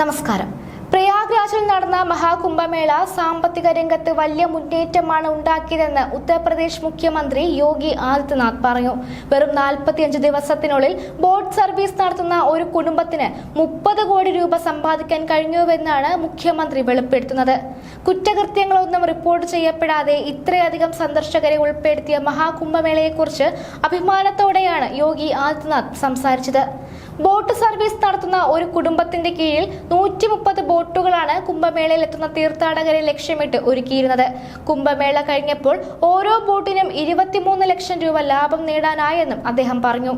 നമസ്കാരം. പ്രയാഗ്രാജിൽ നടന്ന മഹാകുംഭമേള സാമ്പത്തിക രംഗത്ത് വലിയ മുന്നേറ്റമാണ് ഉണ്ടാക്കിയതെന്ന് ഉത്തർപ്രദേശ് മുഖ്യമന്ത്രി യോഗി ആദിത്യനാഥ് പറഞ്ഞു. വെറും നാൽപ്പത്തിയഞ്ച് ദിവസത്തിനുള്ളിൽ ബോട്ട് സർവീസ് നടത്തുന്ന ഒരു കുടുംബത്തിന് മുപ്പത് കോടി രൂപ സമ്പാദിക്കാൻ കഴിഞ്ഞുവെന്നാണ് മുഖ്യമന്ത്രി വെളിപ്പെടുത്തുന്നത്. കുറ്റകൃത്യങ്ങളൊന്നും റിപ്പോർട്ട് ചെയ്യപ്പെടാതെ ഇത്രയധികം സന്ദർശകരെ ഉൾപ്പെടുത്തിയ മഹാകുംഭമേളയെക്കുറിച്ച് അഭിമാനത്തോടെയാണ് യോഗി ആദിത്യനാഥ് സംസാരിച്ചത്. ബോട്ട് സർവീസ് നടത്തുന്ന ഒരു കുടുംബത്തിന്റെ കീഴിൽ നൂറ്റി മുപ്പത് ബോട്ടുകളാണ് കുംഭമേളയിൽ എത്തുന്ന തീർത്ഥാടകരെ ലക്ഷ്യമിട്ട് ഒരുക്കിയിരുന്നത്. കുംഭമേള കഴിഞ്ഞപ്പോൾ ഓരോ ബോട്ടിനും ഇരുപത്തിമൂന്ന് ലക്ഷം രൂപ ലാഭം നേടാനായെന്നും അദ്ദേഹം പറഞ്ഞു.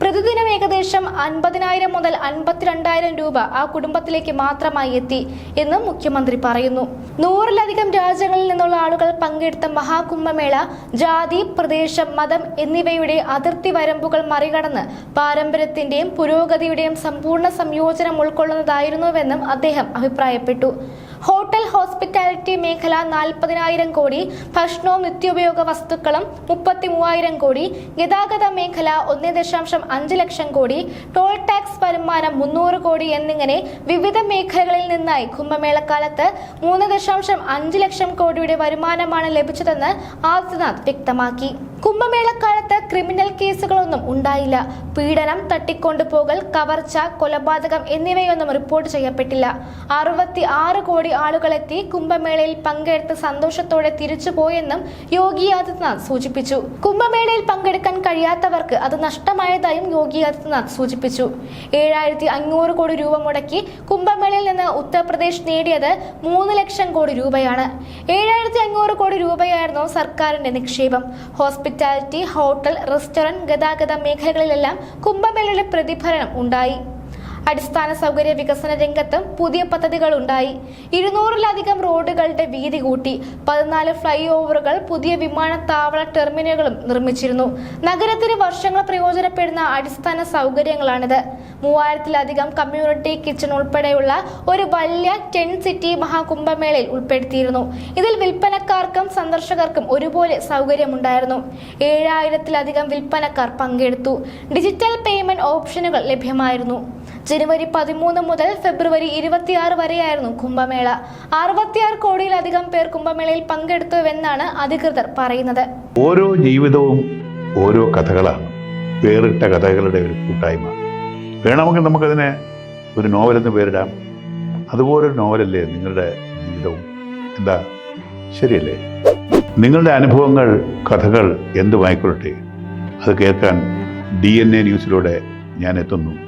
പ്രതിദിനം ഏകദേശം അൻപതിനായിരം മുതൽ അൻപത്തിരണ്ടായിരം രൂപ ആ കുടുംബത്തിലേക്ക് മാത്രമായി എത്തി എന്ന് മുഖ്യമന്ത്രി പറയുന്നു. നൂറിലധികം രാജ്യങ്ങളിൽ നിന്നുള്ള ആളുകൾ പങ്കെടുത്ത മഹാകുംഭമേള ജാതി പ്രദേശം മതം എന്നിവയുടെ അതിർത്തി വരമ്പുകൾ മറികടന്ന് പാരമ്പര്യത്തിന്റെയും പുരോഗതിയുടെയും സമ്പൂർണ സംയോജനം ഉൾക്കൊള്ളുന്നതായിരുന്നുവെന്നും അദ്ദേഹം അഭിപ്രായപ്പെട്ടു. ഹോട്ടൽ ഹോസ്പിറ്റാലിറ്റി മേഖല നാൽപ്പതിനായിരം കോടി ഭക്ഷണവും നിത്യോപയോഗ വസ്തുക്കളും മുപ്പത്തി മൂവായിരം കോടി ഗതാഗത മേഖല ഒന്ന് ദശാംശം അഞ്ച് ലക്ഷം കോടി ടോൾ ടാക്സ് വരുമാനം മുന്നൂറ് കോടി എന്നിങ്ങനെ വിവിധ മേഖലകളിൽ നിന്നായി കുംഭമേളക്കാലത്ത് മൂന്ന് ദശാംശം അഞ്ച് ലക്ഷം കോടിയുടെ വരുമാനമാണ് ലഭിച്ചതെന്ന് ആദിത്യനാഥ് വ്യക്തമാക്കി. കുംഭമേളക്കാലത്ത് കേസുകളൊന്നും ഉണ്ടായില്ല. പീഡനം തട്ടിക്കൊണ്ടുപോകൽ കവർച്ച കൊലപാതകം എന്നിവയൊന്നും റിപ്പോർട്ട് ചെയ്യപ്പെട്ടില്ല. അറുപത്തി ആറ് കോടി ആളുകളെത്തി കുംഭമേളയിൽ പങ്കെടുത്ത് സന്തോഷത്തോടെ തിരിച്ചുപോയെന്നും യോഗി ആദിത്യനാഥ് സൂചിപ്പിച്ചു. കുംഭമേളയിൽ പങ്കെടുക്കാൻ കഴിയാത്തവർക്ക് അത് നഷ്ടമായതായും യോഗി ആദിത്യനാഥ് സൂചിപ്പിച്ചു. ഏഴായിരത്തി അഞ്ഞൂറ് കോടി രൂപ മുടക്കി കുംഭമേളയിൽ നിന്ന് ഉത്തർപ്രദേശ് നേടിയത് മൂന്ന് ലക്ഷം കോടി രൂപയാണ്. ഏഴായിരത്തി അഞ്ഞൂറ് കോടി രൂപയായിരുന്നു സർക്കാരിന്റെ നിക്ഷേപം. ഹോസ്പിറ്റാലിറ്റി ഹോട്ടൽ ഗതാഗത മേഖലകളിലെല്ലാം കുംഭമേളയുടെ പ്രതിഫലനം ഉണ്ടായി. അടിസ്ഥാന സൗകര്യ വികസന രംഗത്തും പുതിയ പദ്ധതികൾ ഉണ്ടായി ഇരുന്നൂറിലധികം റോഡുകളുടെ വീതി കൂട്ടി പതിനാല് ഫ്ലൈ ഓവറുകൾ പുതിയ വിമാനത്താവള ടെർമിനലുകളും നിർമ്മിച്ചിരുന്നു. നഗരത്തിന് വർഷങ്ങൾ പ്രയോജനപ്പെടുന്ന അടിസ്ഥാന സൗകര്യങ്ങളാണിത്. മൂവായിരത്തിലധികം കമ്മ്യൂണിറ്റി കിച്ചൺ ഉൾപ്പെടെയുള്ള ഒരു വലിയ ടെൻ സിറ്റി മഹാകുംഭമേളയിൽ ഉൾപ്പെടുത്തിയിരുന്നു. ഇതിൽ വിൽപ്പനക്കാർക്കും സന്ദർശകർക്കും ഒരുപോലെ സൗകര്യമുണ്ടായിരുന്നു. ഏഴായിരത്തിലധികം വിൽപ്പനക്കാർ പങ്കെടുത്തു. ഡിജിറ്റൽ പേയ്മെന്റ് ഓപ്ഷനുകൾ ലഭ്യമായിരുന്നു. ജനുവരി പതിമൂന്ന് മുതൽ ഫെബ്രുവരി ഇരുപത്തിയാറ് വരെയായിരുന്നു കുംഭമേള. അറുപത്തിയാറ് കോടിയിലധികം പേർ കുംഭമേളയിൽ പങ്കെടുത്തുവെന്നാണ് അധികൃതർ പറയുന്നത്. ഓരോ ജീവിതവും ഓരോ കഥകളാണ്. വേറിട്ട കഥകളുടെ ഒരു കൂട്ടായ്മ. വേണമെങ്കിൽ നമുക്കതിനെ ഒരു നോവലെന്ന് പേരിടാം. അതുപോലൊരു നോവലല്ലേ നിങ്ങളുടെ ജീവിതവും? എന്താ? ശരിയല്ലേ? നിങ്ങളുടെ അനുഭവങ്ങൾ കഥകൾ എന്തുമായിക്കൊള്ളട്ടെ? അത് കേൾക്കാൻ ഡി എൻ എ ന്യൂസിലൂടെ ഞാൻ എത്തുന്നു.